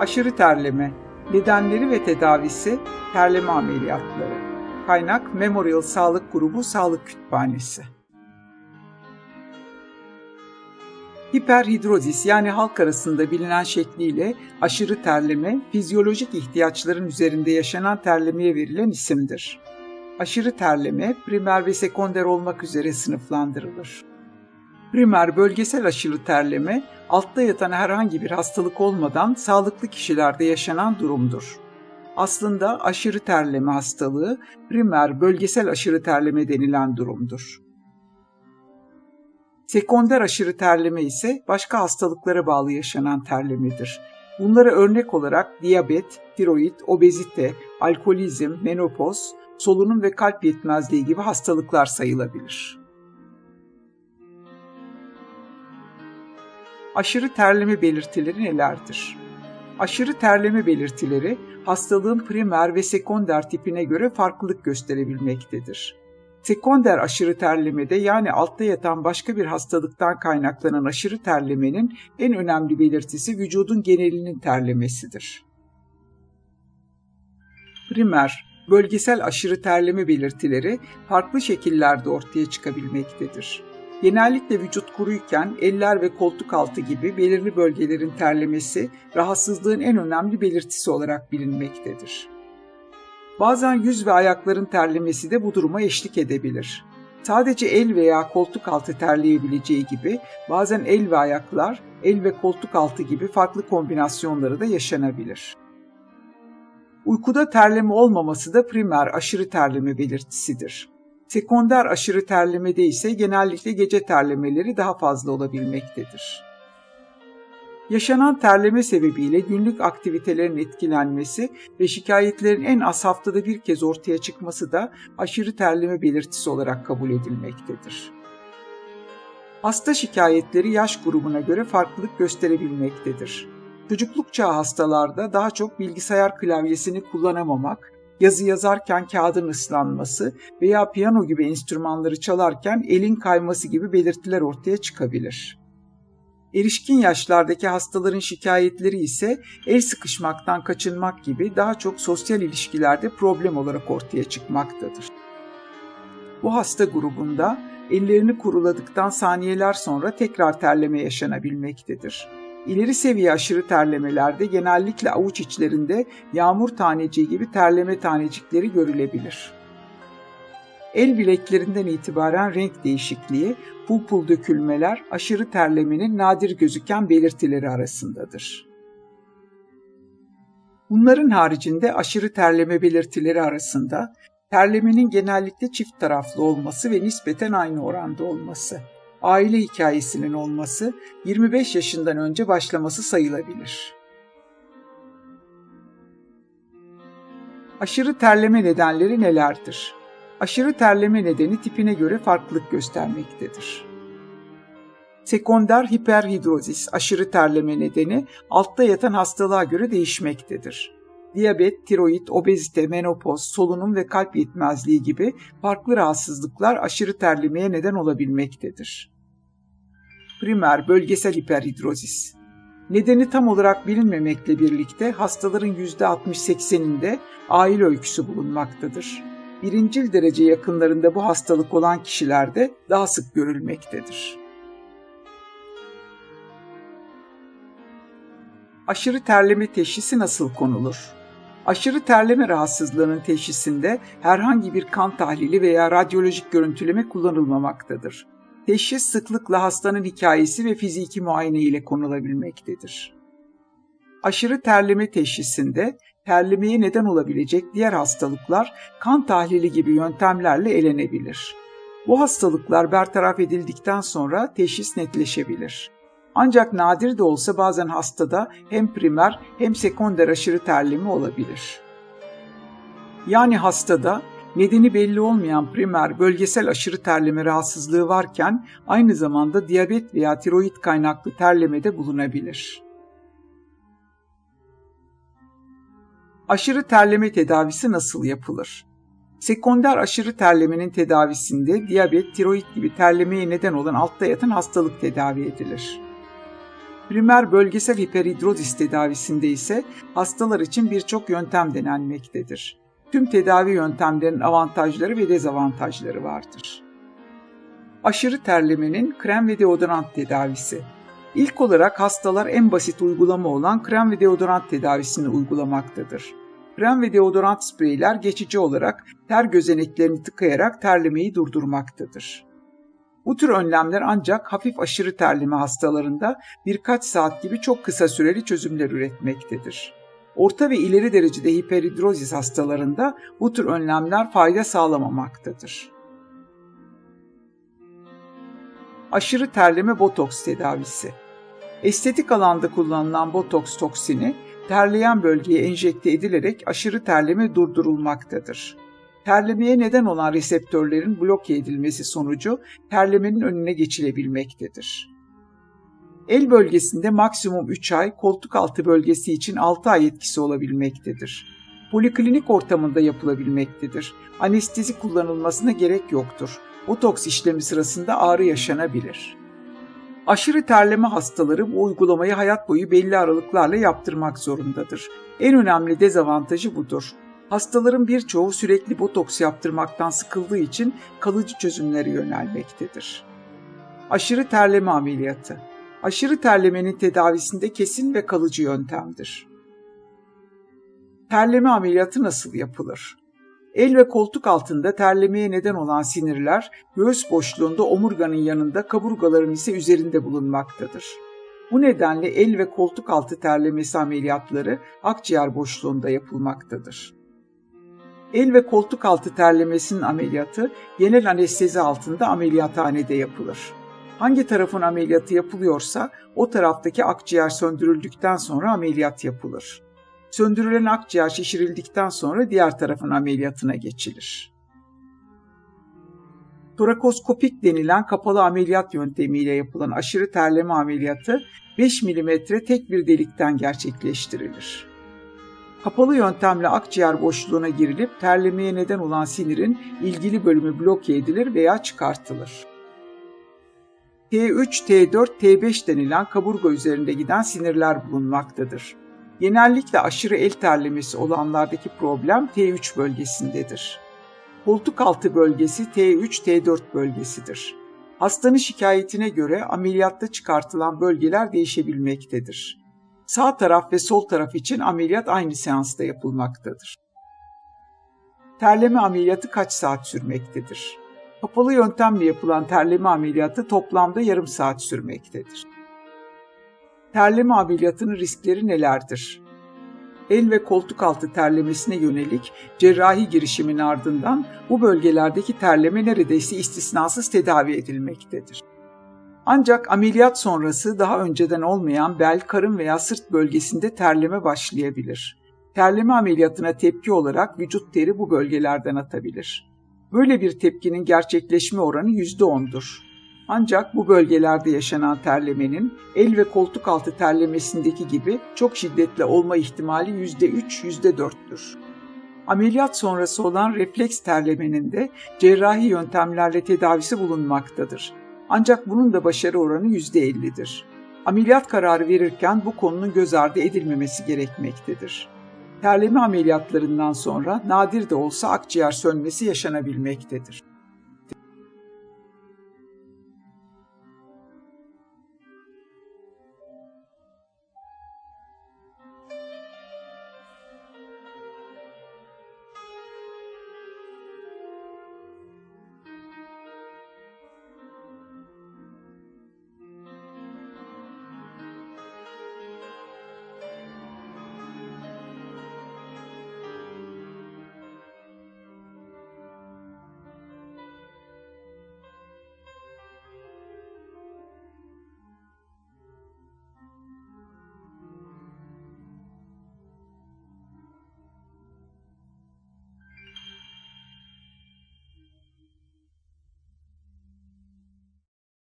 Aşırı terleme, nedenleri ve tedavisi terleme ameliyatları. Kaynak Memorial Sağlık Grubu Sağlık Kütüphanesi. Hiperhidrozis yani halk arasında bilinen şekliyle aşırı terleme, fizyolojik ihtiyaçların üzerinde yaşanan terlemeye verilen isimdir. Aşırı terleme primer ve sekonder olmak üzere sınıflandırılır. Primer bölgesel aşırı terleme, altta yatan herhangi bir hastalık olmadan sağlıklı kişilerde yaşanan durumdur. Aslında aşırı terleme hastalığı primer bölgesel aşırı terleme denilen durumdur. Sekonder aşırı terleme ise başka hastalıklara bağlı yaşanan terlemedir. Bunlara örnek olarak diyabet, tiroid, obezite, alkolizm, menopoz, solunum ve kalp yetmezliği gibi hastalıklar sayılabilir. Aşırı terleme belirtileri nelerdir? Aşırı terleme belirtileri hastalığın primer ve sekonder tipine göre farklılık gösterebilmektedir. Sekonder aşırı terlemede yani altta yatan başka bir hastalıktan kaynaklanan aşırı terlemenin en önemli belirtisi vücudun genelinin terlemesidir. Primer, bölgesel aşırı terleme belirtileri farklı şekillerde ortaya çıkabilmektedir. Genellikle vücut kuruyken eller ve koltuk altı gibi belirli bölgelerin terlemesi rahatsızlığın en önemli belirtisi olarak bilinmektedir. Bazen yüz ve ayakların terlemesi de bu duruma eşlik edebilir. Sadece el veya koltuk altı terleyebileceği gibi bazen el ve ayaklar, el ve koltuk altı gibi farklı kombinasyonları da yaşanabilir. Uykuda terleme olmaması da primer aşırı terleme belirtisidir. Sekonder aşırı terlemede ise genellikle gece terlemeleri daha fazla olabilmektedir. Yaşanan terleme sebebiyle günlük aktivitelerin etkilenmesi ve şikayetlerin en az haftada bir kez ortaya çıkması da aşırı terleme belirtisi olarak kabul edilmektedir. Hasta şikayetleri yaş grubuna göre farklılık gösterebilmektedir. Çocukluk çağı hastalarda daha çok bilgisayar klavyesini kullanamamak, yazı yazarken kağıdın ıslanması veya piyano gibi enstrümanları çalarken elin kayması gibi belirtiler ortaya çıkabilir. Erişkin yaşlardaki hastaların şikayetleri ise el sıkışmaktan kaçınmak gibi daha çok sosyal ilişkilerde problem olarak ortaya çıkmaktadır. Bu hasta grubunda ellerini kuruladıktan saniyeler sonra tekrar terleme yaşanabilmektedir. İleri seviye aşırı terlemelerde genellikle avuç içlerinde yağmur taneciği gibi terleme tanecikleri görülebilir. El bileklerinden itibaren renk değişikliği, pul pul dökülmeler aşırı terlemenin nadir gözüken belirtileri arasındadır. Bunların haricinde aşırı terleme belirtileri arasında terlemenin genellikle çift taraflı olması ve nispeten aynı oranda olması, aile hikayesinin olması, 25 yaşından önce başlaması sayılabilir. Aşırı terleme nedenleri nelerdir? Aşırı terleme nedeni tipine göre farklılık göstermektedir. Sekonder hiperhidrozis aşırı terleme nedeni altta yatan hastalığa göre değişmektedir. Diyabet, tiroid, obezite, menopoz, solunum ve kalp yetmezliği gibi farklı rahatsızlıklar aşırı terlemeye neden olabilmektedir. Primer bölgesel hiperhidrozis Nedeni tam olarak bilinmemekle birlikte hastaların %60-80'inde aile öyküsü bulunmaktadır birincil derece yakınlarında bu hastalık olan kişilerde daha sık görülmektedir. Aşırı terleme teşhisi nasıl konulur? Aşırı terleme rahatsızlığının teşhisinde herhangi bir kan tahlili veya radyolojik görüntüleme kullanılmamaktadır. Teşhis sıklıkla hastanın hikayesi ve fiziki muayene ile konulabilmektedir. Aşırı terleme teşhisinde terlemeye neden olabilecek diğer hastalıklar kan tahlili gibi yöntemlerle elenebilir. Bu hastalıklar bertaraf edildikten sonra teşhis netleşebilir. Ancak nadir de olsa bazen hastada hem primer hem sekonder aşırı terleme olabilir. Yani hastada nedeni belli olmayan primer bölgesel aşırı terleme rahatsızlığı varken aynı zamanda diyabet veya tiroid kaynaklı terleme de bulunabilir. Aşırı terleme tedavisi nasıl yapılır? Sekonder aşırı terlemenin tedavisinde diyabet, tiroid gibi terlemeye neden olan altta yatan hastalık tedavi edilir. Primer bölgesel hiperhidrozis tedavisinde ise hastalar için birçok yöntem denenmektedir. Tüm tedavi yöntemlerinin avantajları ve dezavantajları vardır. Aşırı terlemenin krem ve deodorant tedavisi. İlk olarak hastalar en basit uygulama olan krem ve deodorant tedavisini uygulamaktadır. Krem ve deodorant spreyler geçici olarak ter gözeneklerini tıkayarak terlemeyi durdurmaktadır. Bu tür önlemler ancak hafif aşırı terleme hastalarında birkaç saat gibi çok kısa süreli çözümler üretmektedir. Orta ve ileri derecede hiperhidrozis hastalarında bu tür önlemler fayda sağlamamaktadır. Aşırı terleme botoks tedavisi Estetik alanda kullanılan botoks toksini terleyen bölgeye enjekte edilerek aşırı terleme durdurulmaktadır. Terlemeye neden olan reseptörlerin bloke edilmesi sonucu terlemenin önüne geçilebilmektedir. El bölgesinde maksimum 3 ay, koltuk altı bölgesi için 6 ay etkisi olabilmektedir. Poliklinik ortamında yapılabilmektedir. Anestezi kullanılmasına gerek yoktur. Botoks işlemi sırasında ağrı yaşanabilir. Aşırı terleme hastaları bu uygulamayı hayat boyu belli aralıklarla yaptırmak zorundadır. En önemli dezavantajı budur. Hastaların birçoğu sürekli botoks yaptırmaktan sıkıldığı için kalıcı çözümlere yönelmektedir. Aşırı terleme ameliyatı Aşırı terlemenin tedavisinde kesin ve kalıcı yöntemdir. Terleme ameliyatı nasıl yapılır? El ve koltuk altında terlemeye neden olan sinirler göğüs boşluğunda omurganın yanında kaburgaların ise üzerinde bulunmaktadır. Bu nedenle el ve koltuk altı terlemesi ameliyatları akciğer boşluğunda yapılmaktadır. El ve koltuk altı terlemesinin ameliyatı genel anestezi altında ameliyathanede yapılır. Hangi tarafın ameliyatı yapılıyorsa o taraftaki akciğer söndürüldükten sonra ameliyat yapılır. Söndürülen akciğer şişirildikten sonra diğer tarafın ameliyatına geçilir. Torakoskopik denilen kapalı ameliyat yöntemiyle yapılan aşırı terleme ameliyatı 5 mm tek bir delikten gerçekleştirilir. Kapalı yöntemle akciğer boşluğuna girilip terlemeye neden olan sinirin ilgili bölümü bloke edilir veya çıkartılır. T3, T4, T5 denilen kaburga üzerinde giden sinirler bulunmaktadır. Genellikle aşırı el terlemesi olanlardaki problem T3 bölgesindedir. Koltuk altı bölgesi T3, T4 bölgesidir. Hastanın şikayetine göre ameliyatta çıkartılan bölgeler değişebilmektedir. Sağ taraf ve sol taraf için ameliyat aynı seansta yapılmaktadır. Terleme ameliyatı kaç saat sürmektedir? Kapalı yöntemle yapılan terleme ameliyatı toplamda yarım saat sürmektedir. Terleme ameliyatının riskleri nelerdir? El ve koltuk altı terlemesine yönelik cerrahi girişimin ardından bu bölgelerdeki terleme neredeyse istisnasız tedavi edilmektedir. Ancak ameliyat sonrası daha önceden olmayan bel, karın veya sırt bölgesinde terleme başlayabilir. Terleme ameliyatına tepki olarak vücut teri bu bölgelerden atabilir. Böyle bir tepkinin gerçekleşme oranı %10'dur. Ancak bu bölgelerde yaşanan terlemenin el ve koltuk altı terlemesindeki gibi çok şiddetli olma ihtimali %3, %4'tür. Ameliyat sonrası olan refleks terlemenin de cerrahi yöntemlerle tedavisi bulunmaktadır. Ancak bunun da başarı oranı %50'dir. Ameliyat kararı verirken bu konunun göz ardı edilmemesi gerekmektedir. Terleme ameliyatlarından sonra nadir de olsa akciğer sönmesi yaşanabilmektedir.